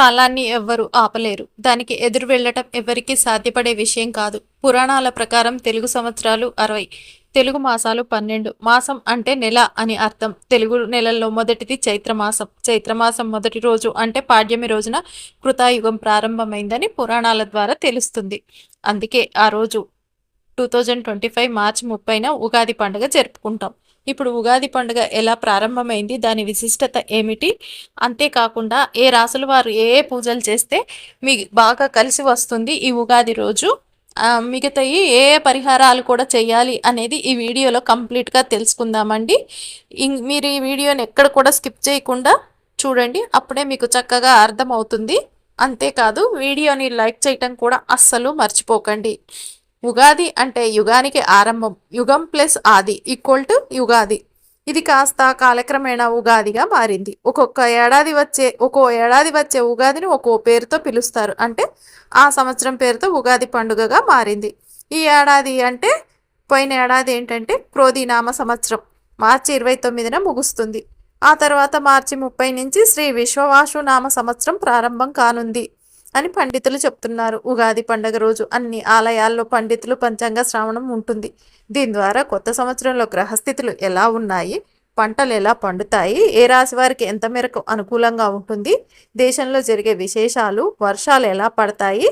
కాలాన్ని ఎవ్వరు ఆపలేరు. దానికి ఎదురు వెళ్ళటం ఎవరికీ సాధ్యపడే విషయం కాదు. పురాణాల ప్రకారం తెలుగు సంవత్సరాలు అరవై తెలుగు మాసాలు పన్నెండు. మాసం అంటే నెల అని అర్థం. తెలుగు నెలల్లో మొదటిది చైత్రమాసం. చైత్రమాసం మొదటి రోజు అంటే పాడ్యమి రోజున కృతాయుగం ప్రారంభమైందని పురాణాల ద్వారా తెలుస్తుంది. అందుకే ఆ రోజు టూ థౌజండ్ ట్వంటీ ఫైవ్ మార్చి ముప్పైన ఉగాది పండుగ జరుపుకుంటాం. ఇప్పుడు ఉగాది పండుగ ఎలా ప్రారంభమైంది దాని విశిష్టత ఏమిటి? అంతేకాకుండా ఏ రాసుల వారు ఏ ఏ పూజలు చేస్తే మీ బాగా కలిసి వస్తుంది ఈ ఉగాది రోజు? మిగతాయి ఏ పరిహారాలు కూడా చేయాలి అనేది ఈ వీడియోలో కంప్లీట్గా తెలుసుకుందామండి. ఇం- మీరు ఈ వీడియోని ఎక్కడ కూడా స్కిప్ చేయకుండా చూడండి అప్పుడే మీకు చక్కగా అర్థమవుతుంది. అంతేకాదు వీడియోని లైక్ చేయటం కూడా అస్సలు మర్చిపోకండి. ఉగాది అంటే యుగానికి ఆరంభం. యుగం ప్లస్ ఆది ఈక్వల్ టు యుగాది. ఇది కాస్త కాలక్రమేణా ఉగాదిగా మారింది. ఒక్కొక్క ఏడాది వచ్చే ఒక్కో ఏడాది వచ్చే ఉగాదిని ఒక్కో పేరుతో పిలుస్తారు. అంటే ఆ సంవత్సరం పేరుతో ఉగాది పండుగగా మారింది. ఈ ఏడాది అంటే పోయిన ఏడాది ఏంటంటే క్రోధినామ సంవత్సరం. మార్చి ఇరవై తొమ్మిదిన ముగుస్తుంది. ఆ తర్వాత మార్చి ముప్పై నుంచి శ్రీ విశ్వవాసు నామ సంవత్సరం ప్రారంభం కానుంది. అని పండితులు చెప్తున్నారు. ఉగాది పండగ రోజు అన్ని ఆలయాల్లో పండితులు పంచాంగ శ్రావణం ఉంటుంది. దీని ద్వారా కొత్త సంవత్సరంలో గ్రహస్థితులు ఎలా ఉన్నాయి? పంటలు ఎలా పండుతాయి? ఏ రాశి వారికి ఎంత మేరకు అనుకూలంగా ఉంటుంది? దేశంలో జరిగే విశేషాలు వర్షాలు ఎలా పడతాయి?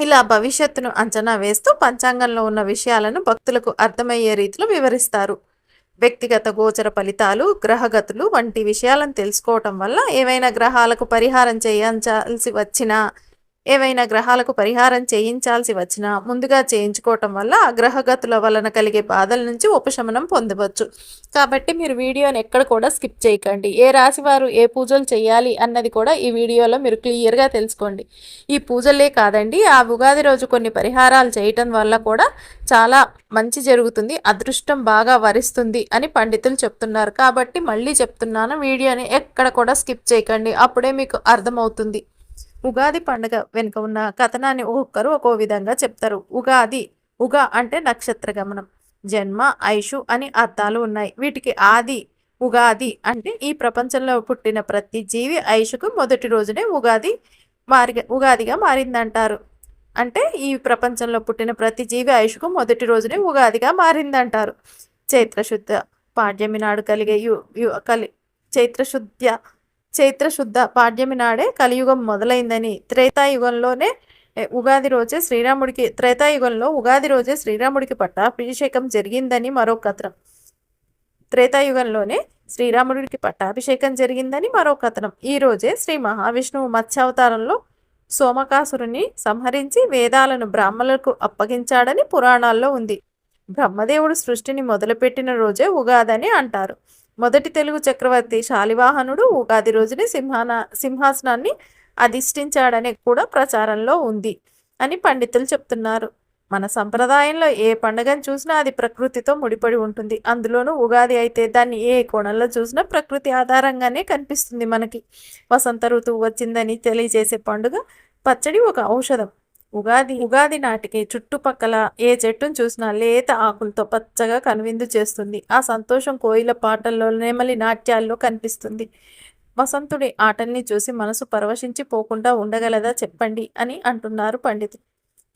ఇలా భవిష్యత్తును అంచనా వేస్తూ పంచాంగంలో ఉన్న విషయాలను భక్తులకు అర్థమయ్యే రీతిలో వివరిస్తారు. వ్యక్తిగత గోచర ఫలితాలు గ్రహగతులు వంటి విషయాలను తెలుసుకోవటం వల్ల ఏవైనా గ్రహాలకు పరిహారం చేయించాల్సి వచ్చినా ఏవైనా గ్రహాలకు పరిహారం చేయించాల్సి వచ్చినా ముందుగా చేయించుకోవటం వల్ల ఆ గ్రహగతుల వలన కలిగే బాధల నుంచి ఉపశమనం పొందవచ్చు. కాబట్టి మీరు వీడియోని ఎక్కడ కూడా స్కిప్ చేయకండి. ఏ రాశి వారు ఏ పూజలు చేయాలి అన్నది కూడా ఈ వీడియోలో మీరు క్లియర్గా తెలుసుకోండి. ఈ పూజలే కాదండి ఆ ఉగాది రోజు కొన్ని పరిహారాలు చేయటం వల్ల కూడా చాలా మంచి జరుగుతుంది అదృష్టం బాగా వరిస్తుంది అని పండితులు చెప్తున్నారు. కాబట్టి మళ్ళీ చెప్తున్నాను వీడియోని ఎక్కడ కూడా స్కిప్ చేయకండి. అప్పుడే మీకు అర్థమవుతుంది. ఉగాది పండుగ వెనుక ఉన్న కథనాన్ని ఒక్కొక్కరు ఒక్కో విధంగా చెప్తారు. ఉగాది ఉగా అంటే నక్షత్ర గమనం జన్మ ఐషు అని అర్థాలు ఉన్నాయి. వీటికి ఆది ఉగాది అంటే ఈ ప్రపంచంలో పుట్టిన ప్రతి జీవి ఐషుకు మొదటి రోజునే ఉగాది మారి ఉగాదిగా మారిందంటారు. అంటే ఈ ప్రపంచంలో పుట్టిన ప్రతి జీవి ఐషుకు మొదటి రోజునే ఉగాదిగా మారిందంటారు. చైత్రశుద్ధ పాడ్యమి నాడు కలిగే యు యు కలి చైత్రశుద్ధ చైత్రశుద్ధ పాడ్యమి నాడే కలియుగం మొదలైందని త్రేతాయుగంలోనే ఉగాది రోజే శ్రీరాముడికి త్రేతాయుగంలో ఉగాది రోజే శ్రీరాముడికి పట్టాభిషేకం జరిగిందని మరో కథనం. త్రేతాయుగంలోనే శ్రీరాముడికి పట్టాభిషేకం జరిగిందని మరో కథనం. ఈ రోజే శ్రీ మహావిష్ణువు మత్స్యావతారంలో సోమకాసురుని సంహరించి వేదాలను బ్రాహ్మణులకు అప్పగించాడని పురాణాల్లో ఉంది. బ్రహ్మదేవుడు సృష్టిని మొదలుపెట్టిన రోజే ఉగాదని అంటారు. మొదటి తెలుగు చక్రవర్తి శాలివాహనుడు ఉగాది రోజునే సింహాన సింహాసనాన్ని అధిష్ఠించాడని కూడా ప్రచారంలో ఉంది అని పండితులు చెప్తున్నారు. మన సంప్రదాయంలో ఏ పండుగను చూసినా అది ప్రకృతితో ముడిపడి ఉంటుంది. అందులోనూ ఉగాది అయితే దాన్ని ఏ కోణంలో చూసినా ప్రకృతి ఆధారంగానే కనిపిస్తుంది మనకి. వసంత ఋతువు వచ్చిందని తెలియజేసే పండుగ పచ్చడి ఒక ఔషధం. ఉగాది ఉగాది నాటికి చుట్టుపక్కల ఏ చెట్టును చూసినా లేత ఆకులతో పచ్చగా కనువిందు చేస్తుంది. ఆ సంతోషం కోయిల పాటల్లో నెమలి నాట్యాల్లో కనిపిస్తుంది. వసంతుడి ఆటల్ని చూసి మనసు పరవశించి పోకుండా ఉండగలదా చెప్పండి అని అంటున్నారు పండితులు.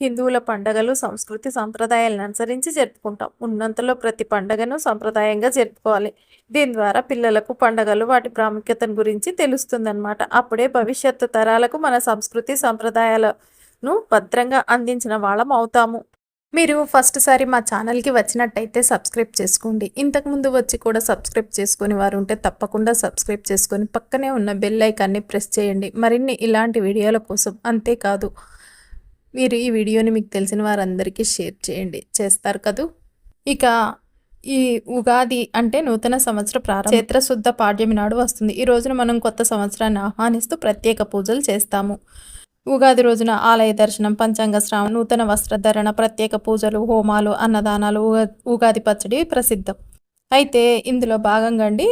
హిందువుల పండగలు సంస్కృతి సంప్రదాయాలను అనుసరించి జరుపుకుంటాం. ఉన్నంతలో ప్రతి పండగను సంప్రదాయంగా జరుపుకోవాలి. దీని ద్వారా పిల్లలకు పండగలు వాటి ప్రాముఖ్యతను గురించి తెలుస్తుందన్నమాట. అప్పుడే భవిష్యత్తు తరాలకు మన సంస్కృతి ను భద్రంగా అందించిన వాళ్ళం అవుతాము. మీరు ఫస్ట్ సారి మా ఛానల్కి వచ్చినట్టయితే సబ్స్క్రైబ్ చేసుకోండి. ఇంతకుముందు వచ్చి కూడా సబ్స్క్రైబ్ చేసుకుని వారు ఉంటే తప్పకుండా సబ్స్క్రైబ్ చేసుకొని పక్కనే ఉన్న బెల్ ఐకాన్ని ప్రెస్ చేయండి. మరిన్ని ఇలాంటి వీడియోల కోసం అంతేకాదు మీరు ఈ వీడియోని మీకు తెలిసిన వారందరికీ షేర్ చేయండి. చేస్తారు కదూ? ఇక ఈ ఉగాది అంటే నూతన సంవత్సర ప్రారంభం. చైత్రశుద్ధ పాడ్యమి నాడు వస్తుంది. ఈ రోజున మనం కొత్త సంవత్సరాన్ని ఆహ్వానిస్తూ ప్రత్యేక పూజలు చేస్తాము. ఉగాది రోజున ఆలయ దర్శనం పంచాంగ శ్రావణ నూతన వస్త్రధరణ ప్రత్యేక పూజలు హోమాలు అన్నదానాలు ఉగా- ఉగాది పచ్చడి ప్రసిద్ధం. అయితే ఇందులో భాగంగా అండి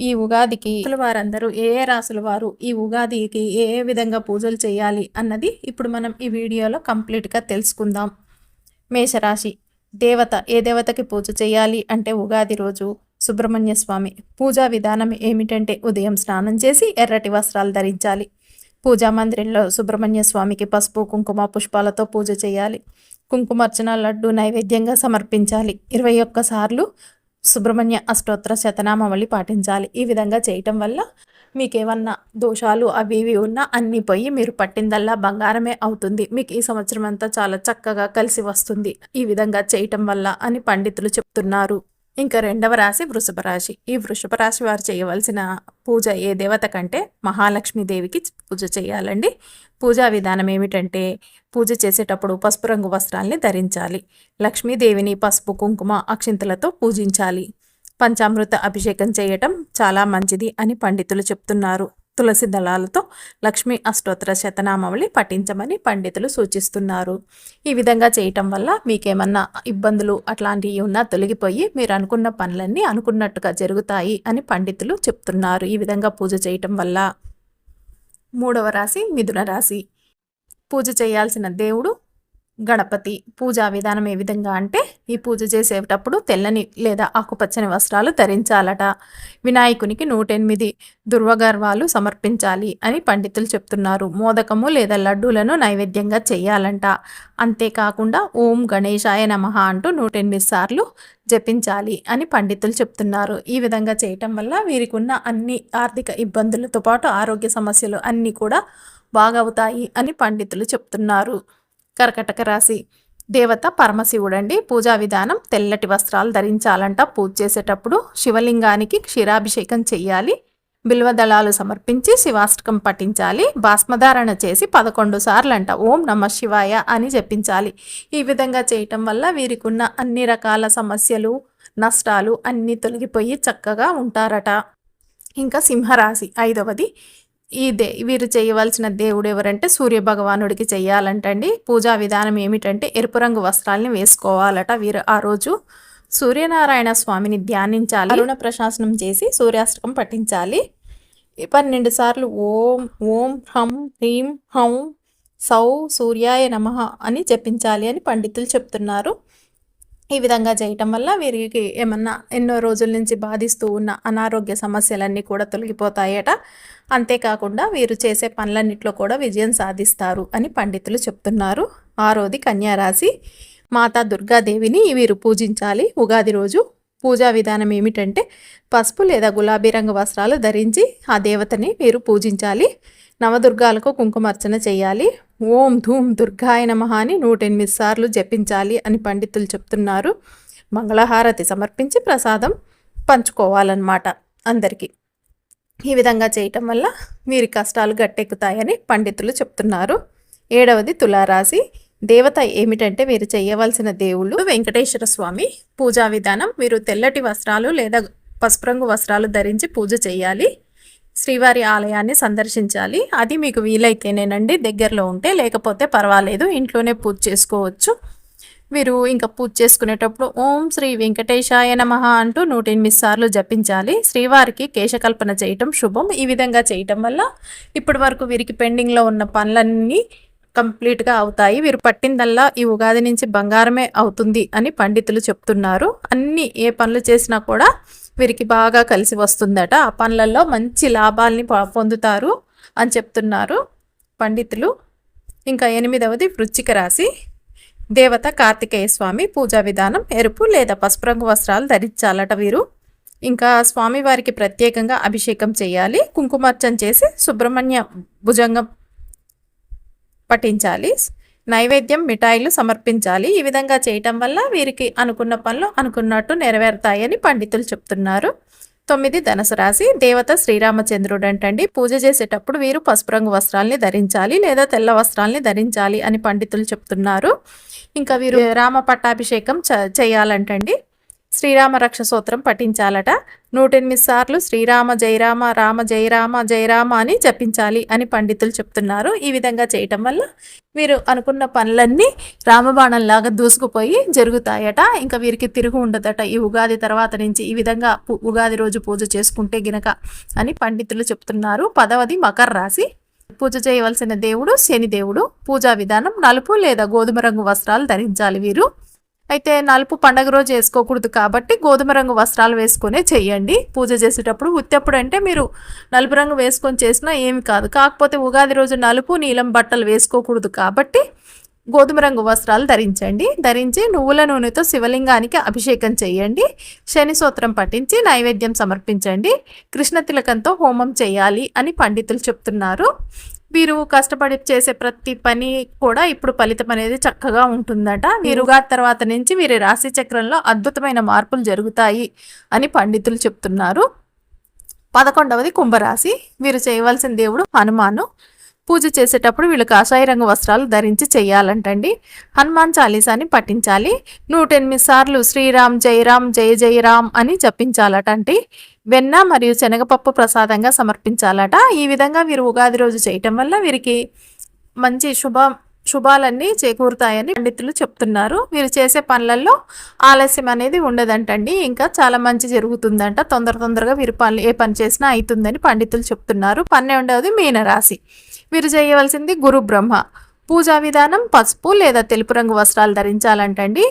ఈ ఉగాదికి వారందరూ ఏ ఏ రాసుల వారు ఈ ఉగాదికి ఏ ఏ విధంగా పూజలు చేయాలి అన్నది ఇప్పుడు మనం ఈ వీడియోలో కంప్లీట్గా తెలుసుకుందాం. మేషరాశి దేవత ఏ దేవతకి పూజ చేయాలి అంటే ఉగాది రోజు సుబ్రహ్మణ్య స్వామి పూజా విధానం ఏమిటంటే ఉదయం స్నానం చేసి ఎర్రటి వస్త్రాలు ధరించాలి. పూజా మందిరంలో సుబ్రహ్మణ్య స్వామికి పసుపు కుంకుమ పుష్పాలతో పూజ చేయాలి. కుంకుమార్చన లడ్డు నైవేద్యంగా సమర్పించాలి. ఇరవై ఒక్క సార్లు సుబ్రహ్మణ్య అష్టోత్తర శతనామావళి పాటించాలి. ఈ విధంగా చేయటం వల్ల మీకేమన్నా దోషాలు అవి ఇవి ఉన్నా అన్నీ పోయి మీరు పట్టిందల్లా బంగారమే అవుతుంది. మీకు ఈ సంవత్సరం అంతా చాలా చక్కగా కలిసి వస్తుంది. ఈ విధంగా చేయటం వల్ల అని పండితులు చెప్తున్నారు. ఇంకా రెండవ రాశి వృషభ రాశి. ఈ వృషభ రాశి వారు చేయవలసిన పూజ ఏ దేవత కంటే మహాలక్ష్మీదేవికి పూజ చేయాలండి. పూజా విధానం ఏమిటంటే పూజ చేసేటప్పుడు పసుపు రంగు వస్త్రాల్ని ధరించాలి. లక్ష్మీదేవిని పసుపు కుంకుమ అక్షింతలతో పూజించాలి. పంచామృత అభిషేకం చేయటం చాలా మంచిది అని పండితులు చెప్తున్నారు. తులసి దళాలతో లక్ష్మీ అష్టోత్తర శతనామావళి పఠించమని పండితులు సూచిస్తున్నారు. ఈ విధంగా చేయటం వల్ల మీకేమన్నా ఇబ్బందులు అట్లాంటివి ఉన్నా తొలగిపోయి మీరు అనుకున్న పనులన్నీ అనుకున్నట్టుగా జరుగుతాయి అని పండితులు చెప్తున్నారు. ఈ విధంగా పూజ చేయటం వల్ల మూడవ రాశి మిథున రాశి. పూజ చేయాల్సిన దేవుడు గణపతి పూజా విధానం ఏ విధంగా అంటే ఈ పూజ చేసేటప్పుడు తెల్లని లేదా ఆకుపచ్చని వస్త్రాలు ధరించాలట. వినాయకునికి నూటెనిమిది దుర్వగర్వాలు సమర్పించాలి అని పండితులు చెప్తున్నారు. మోదకము లేదా లడ్డూలను నైవేద్యంగా చేయాలంట. అంతేకాకుండా ఓం గణేశాయ నమ అంటూ నూటెనిమిది సార్లు జపించాలి అని పండితులు చెప్తున్నారు. ఈ విధంగా చేయటం వల్ల వీరికి ఉన్న అన్ని ఆర్థిక ఇబ్బందులతో పాటు ఆరోగ్య సమస్యలు అన్నీ కూడా బాగవుతాయి అని పండితులు చెప్తున్నారు. కర్కటక రాశి దేవత పరమశివుడండి. పూజా విధానం తెల్లటి వస్త్రాలు ధరించాలంట. పూజ చేసేటప్పుడు శివలింగానికి క్షీరాభిషేకం చెయ్యాలి. బిల్వదళాలు సమర్పించి శివాష్టకం పఠించాలి. భస్మధారణ చేసి పదకొండు సార్లు అంట ఓం నమ శివాయ అని జపించాలి. ఈ విధంగా చేయటం వల్ల వీరికి ఉన్న అన్ని రకాల సమస్యలు నష్టాలు అన్నీ తొలగిపోయి చక్కగా ఉంటారట. ఇంకా సింహరాశి ఐదవది ఇదే వీరు చేయవలసిన దేవుడు ఎవరంటే సూర్య భగవానుడికి చెయ్యాలంటండి పూజా విధానం ఏమిటంటే ఎరుపు రంగు వస్త్రాలని వేసుకోవాలట. వీరు ఆ రోజు సూర్యనారాయణ స్వామిని ధ్యానించాలి. అరుణ ప్రశాసనం చేసి సూర్యాష్టకం పఠించాలి. పన్నెండు సార్లు ఓం ఓం హం హ్రీం హం సౌ సూర్యాయ నమ అని జపించాలి అని పండితులు చెప్తున్నారు. ఈ విధంగా చేయటం వల్ల వీరికి ఏమన్నా ఎన్నో రోజుల నుంచి బాధిస్తూ ఉన్న అనారోగ్య సమస్యలన్నీ కూడా తొలగిపోతాయట. అంతేకాకుండా వీరు చేసే పనులన్నింటిలో కూడా విజయం సాధిస్తారు అని పండితులు చెప్తున్నారు. ఆరోది కన్యారాశి. మాతా దుర్గాదేవిని వీరు పూజించాలి. ఉగాది రోజు పూజా విధానం ఏమిటంటే పసుపు లేదా గులాబీ రంగు వస్త్రాలు ధరించి ఆ దేవతని వీరు పూజించాలి. నవదుర్గాలకు కుంకుమార్చన చేయాలి. ఓం ధూమ్ దుర్గాయ నమ అని నూట ఎనిమిది సార్లు జపించాలి అని పండితులు చెప్తున్నారు. మంగళహారతి సమర్పించి ప్రసాదం పంచుకోవాలన్నమాట అందరికీ. ఈ విధంగా చేయటం వల్ల వీరి కష్టాలు గట్టెక్కుతాయని పండితులు చెప్తున్నారు. ఏడవది తులారాశి. దేవత ఏమిటంటే మీరు చేయవలసిన దేవుళ్ళు. వెంకటేశ్వర స్వామి పూజా విధానం. మీరు తెల్లటి వస్త్రాలు లేదా పసుపు రంగు వస్త్రాలు ధరించి పూజ చేయాలి. శ్రీవారి ఆలయాన్ని సందర్శించాలి. అది మీకు వీలైతేనేనండి దగ్గరలో ఉంటే లేకపోతే పర్వాలేదు ఇంట్లోనే పూజ చేసుకోవచ్చు. వీరు ఇంకా పూజ చేసుకునేటప్పుడు ఓం శ్రీ వెంకటేశాయ నమ అంటూ నూట ఎనిమిది సార్లు జపించాలి. శ్రీవారికి కేశకల్పన చేయటం శుభం. ఈ విధంగా చేయటం వల్ల ఇప్పటి వరకు వీరికి పెండింగ్లో ఉన్న పనులన్నీ కంప్లీట్గా అవుతాయి. వీరు పట్టిందల్లా ఈ ఉగాది నుంచి బంగారమే అవుతుంది అని పండితులు చెప్తున్నారు. అన్ని ఏ పనులు చేసినా కూడా వీరికి బాగా కలిసి వస్తుందట. ఆ పనులలో మంచి లాభాల్ని పొందుతారు అని చెప్తున్నారు పండితులు. ఇంకా ఎనిమిదవది వృచ్చిక రాశి. దేవత కార్తికేయ స్వామి పూజా విధానం ఎరుపు లేదా పసుపు రంగు వస్త్రాలు ధరించాలట వీరు. ఇంకా స్వామివారికి ప్రత్యేకంగా అభిషేకం చేయాలి. కుంకుమార్చన చేసి సుబ్రహ్మణ్య భుజంగం పఠించాలి. నైవేద్యం మిఠాయిలు సమర్పించాలి. ఈ విధంగా చేయటం వల్ల వీరికి అనుకున్న పనులు అనుకున్నట్టు నెరవేరుతాయని పండితులు చెప్తున్నారు. తొమ్మిది ధనుసు రాశి. దేవత శ్రీరామచంద్రుడు అంటండి. పూజ చేసేటప్పుడు వీరు పసుపు రంగు వస్త్రాల్ని ధరించాలి లేదా తెల్ల వస్త్రాల్ని ధరించాలి అని పండితులు చెప్తున్నారు. ఇంకా వీరు రామ పట్టాభిషేకం చేయాలంటండి. శ్రీరామ రక్ష సూత్రం పఠించాలట. నూటెనిమిది సార్లు శ్రీరామ జయరామ రామ జయరామ జయరామ అని జపించాలి అని పండితులు చెప్తున్నారు. ఈ విధంగా చేయటం వల్ల వీరు అనుకున్న పనులన్నీ రామబాణంలాగా దూసుకుపోయి జరుగుతాయట. ఇంకా వీరికి తిరుగు ఉండదట. ఈ ఉగాది తర్వాత నుంచి ఈ విధంగా ఉగాది రోజు పూజ చేసుకుంటే గినక అని పండితులు చెప్తున్నారు. పదవది మకర రాశి. పూజ చేయవలసిన దేవుడు శని దేవుడు. పూజా విధానం నలుపు లేదా గోధుమ రంగు వస్త్రాలు ధరించాలి వీరు. అయితే నలుపు పండగ రోజు వేసుకోకూడదు కాబట్టి గోధుమ రంగు వస్త్రాలు వేసుకొనే చెయ్యండి పూజ చేసేటప్పుడు ఉత్తప్పుడు అంటే మీరు నలుపు రంగు వేసుకొని చేసినా ఏమి కాదు. కాకపోతే ఉగాది రోజు నలుపు నీలం బట్టలు వేసుకోకూడదు కాబట్టి గోధుమ రంగు వస్త్రాలు ధరించండి. ధరించి నువ్వుల నూనెతో శివలింగానికి అభిషేకం చేయండి. శని సూత్రం పఠించి నైవేద్యం సమర్పించండి. కృష్ణ తిలకంతో హోమం చేయాలి అని పండితులు చెప్తున్నారు. వీరు కష్టపడి చేసే ప్రతి పని కూడా ఇప్పుడు ఫలితం అనేది చక్కగా ఉంటుందట. వీరుగా తర్వాత నుంచి వీరి రాశి చక్రంలో అద్భుతమైన మార్పులు జరుగుతాయి అని పండితులు చెప్తున్నారు. పదకొండవది కుంభరాశి. వీరు చేయవలసిన దేవుడు హనుమాను. పూజ చేసేటప్పుడు వీళ్ళు కాషాయ రంగు వస్త్రాలు ధరించి చేయాలంటండి. హనుమాన్ చాలీసాని పఠించాలి. నూట ఎనిమిది సార్లు శ్రీరామ్ జయరామ్ జయ జయరామ్ అని జపించాలటండి. వెన్న మరియు శనగపప్పు ప్రసాదంగా సమర్పించాలట. ఈ విధంగా వీరు ఉగాది రోజు చేయటం వల్ల వీరికి మంచి శుభ శుభాలన్నీ చేకూరుతాయని పండితులు చెప్తున్నారు. వీరు చేసే పనులలో ఆలస్యం అనేది ఉండదంటండి. ఇంకా చాలా మంచి జరుగుతుందంట. తొందర తొందరగా వీరు పనులు ఏ పని చేసినా అవుతుందని పండితులు చెప్తున్నారు. పన్నెండవది మీనరాశి. వీరు చేయవలసింది గురు బ్రహ్మ పూజా విధానం పసుపు లేదా తెలుపు రంగు వస్త్రాలు ధరించాలంటండి.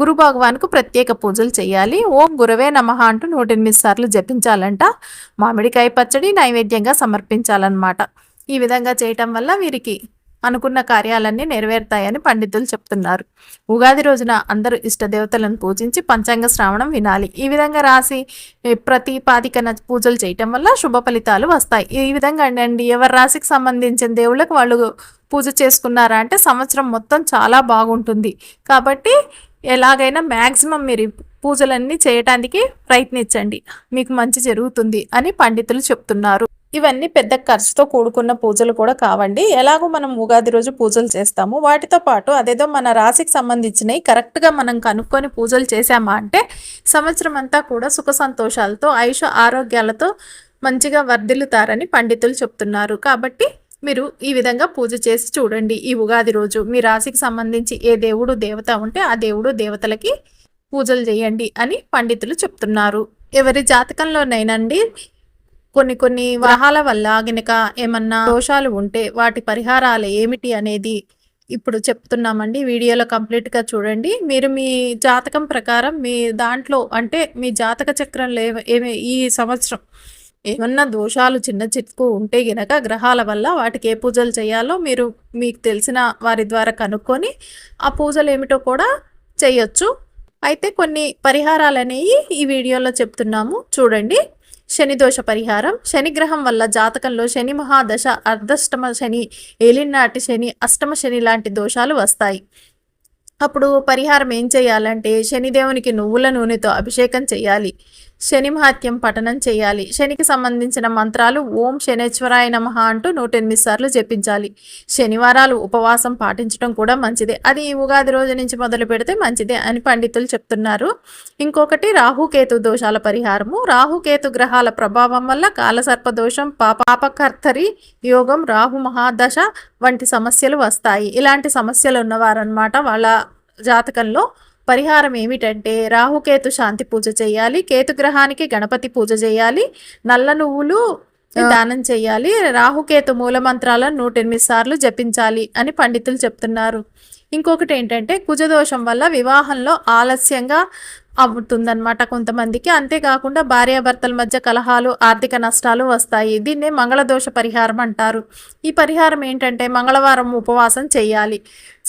గురు భగవాన్కు ప్రత్యేక పూజలు చేయాలి. ఓం గురవే నమహ అంటూ నూట ఎనిమిది సార్లు జపించాలంట. మామిడికాయ పచ్చడి నైవేద్యంగా సమర్పించాలన్నమాట. ఈ విధంగా చేయటం వల్ల వీరికి అనుకున్న కార్యాలన్నీ నెరవేరుతాయని పండితులు చెప్తున్నారు. ఉగాది రోజున అందరూ ఇష్టదేవతలను పూజించి పంచాంగ శ్రావణం వినాలి. ఈ విధంగా రాసి ప్రతిపాదికన ప్రతి పూజలు చేయటం వల్ల శుభ ఫలితాలు వస్తాయి. ఈ విధంగా అండి ఎవరి రాశికి సంబంధించిన దేవుళ్ళకి వాళ్ళు పూజ చేసుకున్నారా అంటే సంవత్సరం మొత్తం చాలా బాగుంటుంది. కాబట్టి ఎలాగైనా మ్యాక్సిమం మీరు పూజలన్నీ చేయటానికి ప్రయత్నించండి. మీకు మంచి జరుగుతుంది అని పండితులు చెప్తున్నారు. ఇవన్నీ పెద్ద ఖర్చుతో కూడుకున్న పూజలు కూడా కావండి. ఎలాగో మనం ఉగాది రోజు పూజలు చేస్తాము. వాటితో పాటు అదేదో మన రాశికి సంబంధించినవి కరెక్ట్గా మనం కనుక్కొని పూజలు చేశామా అంటే సంవత్సరం అంతా కూడా సుఖ సంతోషాలతో ఆయుష ఆరోగ్యాలతో మంచిగా వర్ధిల్లుతారని పండితులు చెప్తున్నారు. కాబట్టి మీరు ఈ విధంగా పూజ చేసి చూడండి. ఈ ఉగాది రోజు మీ రాశికి సంబంధించి ఏ దేవుడు దేవత ఉంటే ఆ దేవుడు దేవతలకి పూజలు చేయండి అని పండితులు చెప్తున్నారు. ఎవరి జాతకంలోనైనండి కొన్ని కొన్ని గ్రహాల వల్ల గనక ఏమన్నా దోషాలు ఉంటే వాటి పరిహారాలు ఏమిటి అనేది ఇప్పుడు చెప్తున్నామండి. వీడియోలో కంప్లీట్గా చూడండి. మీరు మీ జాతకం ప్రకారం మీ దాంట్లో అంటే మీ జాతక చక్రంలో ఏమ- ఈ సంవత్సరం ఏమన్నా దోషాలు చిన్న చిక్కు ఉంటే గనక గ్రహాల వల్ల వాటికి ఏ పూజలు చేయాలో మీరు మీకు తెలిసిన వారి ద్వారా కనుక్కొని ఆ పూజలు ఏమిటో కూడా చేయొచ్చు. అయితే కొన్ని పరిహారాలు అనేవి ఈ వీడియోలో చెప్తున్నాము. చూడండి. శని దోష పరిహారం. శనిగ్రహం వల్ల జాతకంలో శని మహాదశ అర్ధష్టమ శని ఏలినాటి శని అష్టమ శని లాంటి దోషాలు వస్తాయి. అప్పుడు పరిహారం ఏం చేయాలంటే శనిదేవునికి నువ్వుల నూనెతో అభిషేకం చేయాలి. శని మహాత్యం పఠనం చేయాలి. శనికి సంబంధించిన మంత్రాలు ఓం శనేశ్వరాయ నమ అంటూ నూట ఎనిమిది సార్లు జపించాలి. శనివారాలు ఉపవాసం పాటించడం కూడా మంచిదే. అది ఈ ఉగాది రోజు నుంచి మొదలు పెడితే మంచిదే అని పండితులు చెప్తున్నారు. ఇంకొకటి రాహుకేతు దోషాల పరిహారము. రాహుకేతు గ్రహాల ప్రభావం వల్ల కాలసర్ప దోషం పాపకర్తరి యోగం రాహు మహాదశ వంటి సమస్యలు వస్తాయి. ఇలాంటి సమస్యలు ఉన్నవారనమాట వాళ్ళ జాతకంలో పరిహారం ఏమిటంటే రాహుకేతు శాంతి పూజ చేయాలి కేతు గ్రహానికి గణపతి పూజ చేయాలి నల్ల నువ్వులు దానం చేయాలి రాహుకేతు మూల మంత్రాలను నూట ఎనిమిది సార్లు జపించాలి అని పండితులు చెప్తున్నారు. ఇంకొకటి ఏంటంటే కుజదోషం వల్ల వివాహంలో ఆలస్యంగా అవుతుందన్నమాట కొంతమందికి. అంతేకాకుండా భార్యాభర్తల మధ్య కలహాలు ఆర్థిక నష్టాలు వస్తాయి. దీన్నే మంగళదోష పరిహారం అంటారు. ఈ పరిహారం ఏంటంటే మంగళవారం ఉపవాసం చేయాలి.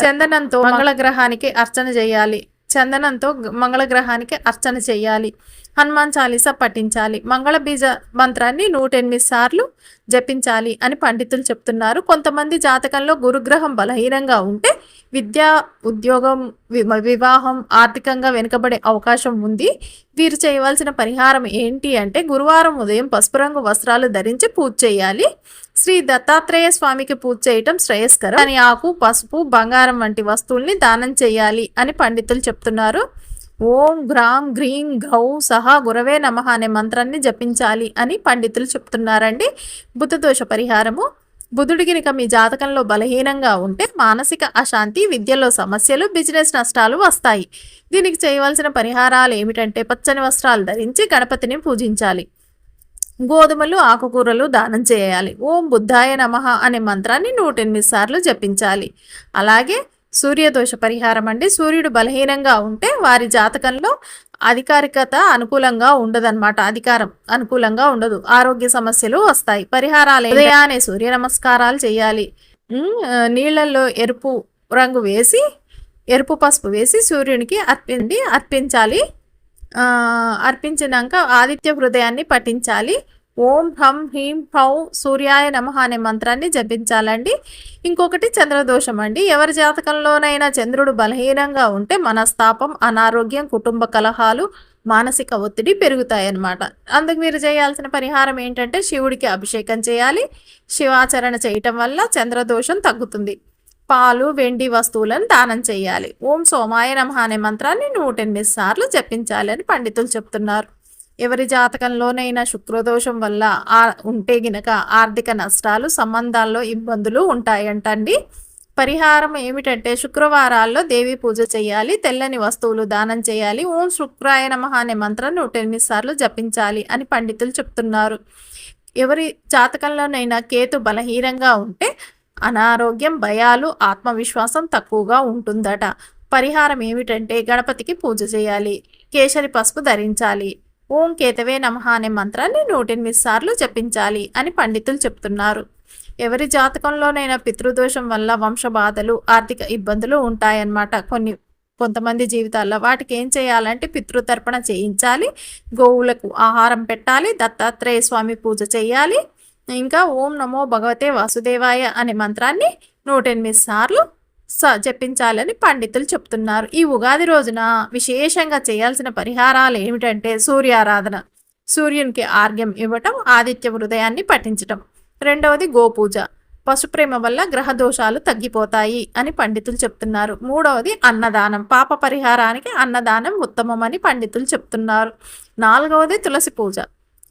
చందనంతో మంగళగ్రహానికి అర్చన చేయాలి. చందనంతో మంగళగ్రహానికి అర్చన చేయాలి. హనుమాన్ చాలీసా పఠించాలి. మంగళ బీజ మంత్రాన్ని నూట ఎనిమిది సార్లు జపించాలి అని పండితులు చెప్తున్నారు. కొంతమంది జాతకంలో గురుగ్రహం బలహీనంగా ఉంటే విద్య ఉద్యోగం వి- వివాహం ఆర్థికంగా వెనుకబడే అవకాశం ఉంది. వీరు చేయవలసిన పరిహారం ఏంటి అంటే గురువారం ఉదయం పసుపు రంగు వస్త్రాలు ధరించి పూజ చేయాలి. శ్రీ దత్తాత్రేయ స్వామికి పూజ చేయటం శ్రేయస్కరం. అని ఆకు పసుపు బంగారం వంటి వస్తువుల్ని దానం చేయాలి అని పండితులు చెప్తున్నారు. ఓం గ్రాం గ్రీం గౌ సహా గురవే నమః అనే మంత్రాన్ని జపించాలి అని పండితులు చెప్తున్నారండి. బుద్ధదోష పరిహారము. బుధుడి కనుక మీ జాతకంలో బలహీనంగా ఉంటే మానసిక అశాంతి విద్యలో సమస్యలు బిజినెస్ నష్టాలు వస్తాయి. దీనికి చేయవలసిన పరిహారాలు ఏమిటంటే పచ్చని వస్త్రాలు ధరించి గణపతిని పూజించాలి. గోధుమలు ఆకుకూరలు దానం చేయాలి. ఓం బుద్ధాయ నమః అనే మంత్రాన్ని నూటెనిమిది సార్లు జపించాలి. అలాగే సూర్యదోష పరిహారం అండి. సూర్యుడు బలహీనంగా ఉంటే వారి జాతకంలో అధికారికత అనుకూలంగా ఉండదన్నమాట. అధికారం అనుకూలంగా ఉండదు. ఆరోగ్య సమస్యలు వస్తాయి. పరిహారాలు ఉదయానే సూర్య నమస్కారాలు చేయాలి. నీళ్ళల్లో ఎరుపు రంగు వేసి ఎరుపు పసుపు వేసి సూర్యునికి అర్పిండి అర్పించాలి. అర్పించినాక ఆదిత్య హృదయాన్ని పఠించాలి. ఓం హ్రం హ్రీం హౌ సూర్యాయ నమః అనే మంత్రాన్ని జపించాలండి. ఇంకొకటి చంద్రదోషం అండి. ఎవరి జాతకంలోనైనా చంద్రుడు బలహీనంగా ఉంటే మనస్తాపం అనారోగ్యం కుటుంబ కలహాలు మానసిక ఒత్తిడి పెరుగుతాయన్నమాట. అందుకు మీరు చేయాల్సిన పరిహారం ఏంటంటే శివుడికి అభిషేకం చేయాలి. శివాచరణ చేయటం వల్ల చంద్రదోషం తగ్గుతుంది. పాలు వెండి వస్తువులను దానం చేయాలి. ఓం సోమాయ నమః అనే మంత్రాన్ని నూట ఎనిమిది సార్లు జపించాలి అని పండితులు చెప్తున్నారు. ఎవరి జాతకంలోనైనా శుక్రదోషం వల్ల ఆ ఉంటే గినక ఆర్థిక నష్టాలు సంబంధాల్లో ఇబ్బందులు ఉంటాయంటండి. పరిహారం ఏమిటంటే శుక్రవారాల్లో దేవి పూజ చేయాలి తెల్లని వస్తువులు దానం చేయాలి ఓం శుక్రాయ నమః అనే మంత్రం నూట ఎనిమిది సార్లు జపించాలి అని పండితులు చెప్తున్నారు. ఎవరి జాతకంలోనైనా కేతు బలహీనంగా ఉంటే అనారోగ్యం భయాలు ఆత్మవిశ్వాసం తక్కువగా ఉంటుందట. పరిహారం ఏమిటంటే గణపతికి పూజ చేయాలి కేసరి పసుపు ధరించాలి ఓం కేతవే నమః అనే మంత్రాన్ని నూటెనిమిది సార్లు జపించాలి అని పండితులు చెప్తున్నారు. ఎవరి జాతకంలోనైనా పితృదోషం వల్ల వంశబాధలు ఆర్థిక ఇబ్బందులు ఉంటాయన్నమాట. కొన్ని కొంతమంది జీవితాల్లో వాటికి ఏం చేయాలంటే పితృతర్పణ చేయించాలి గోవులకు ఆహారం పెట్టాలి దత్తాత్రేయ స్వామి పూజ చేయాలి ఇంకా ఓం నమో భగవతే వాసుదేవాయ అనే మంత్రాన్ని నూట ఎనిమిది సార్లు స జపించాలని పండితులు చెప్తున్నారు. ఈ ఉగాది రోజున విశేషంగా చేయాల్సిన పరిహారాలు ఏమిటంటే సూర్యారాధన సూర్యునికి ఆర్ఘ్యం ఇవ్వటం ఆదిత్య హృదయాన్ని పఠించటం. రెండవది గోపూజ. పశుప్రేమ వల్ల గ్రహ దోషాలు తగ్గిపోతాయి అని పండితులు చెప్తున్నారు. మూడవది అన్నదానం. పాప పరిహారానికి అన్నదానం ఉత్తమమని పండితులు చెప్తున్నారు. నాలుగవది తులసి పూజ.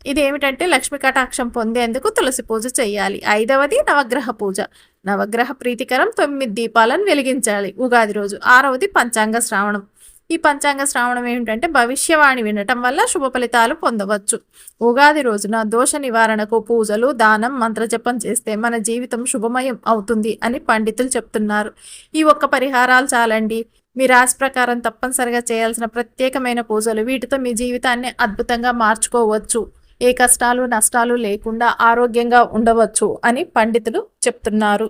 ఇది ఏమిటంటే లక్ష్మీ కటాక్షం పొందేందుకు తులసి పూజ చేయాలి ఐదవది నవగ్రహ పూజ. నవగ్రహ ప్రీతికరం తొమ్మిది దీపాలను వెలిగించాలి. ఉగాది రోజు. ఆరవది పంచాంగ శ్రావణం. ఈ పంచాంగ శ్రావణం ఏమిటంటే భవిష్యవాణి వినటం వల్ల శుభ ఫలితాలు పొందవచ్చు. ఉగాది రోజున దోష నివారణకు పూజలు దానం మంత్రజపం చేస్తే మన జీవితం శుభమయం అవుతుంది అని పండితులు చెప్తున్నారు. ఈ ఒక్క పరిహారాలు చాలండి. మీ రాశి ప్రకారం తప్పనిసరిగా చేయాల్సిన ప్రత్యేకమైన పూజలు. వీటితో మీ జీవితాన్ని అద్భుతంగా మార్చుకోవచ్చు. ఏ కష్టాలు నష్టాలు లేకుండా ఆరోగ్యంగా ఉండవచ్చు అని పండితులు చెప్తున్నారు.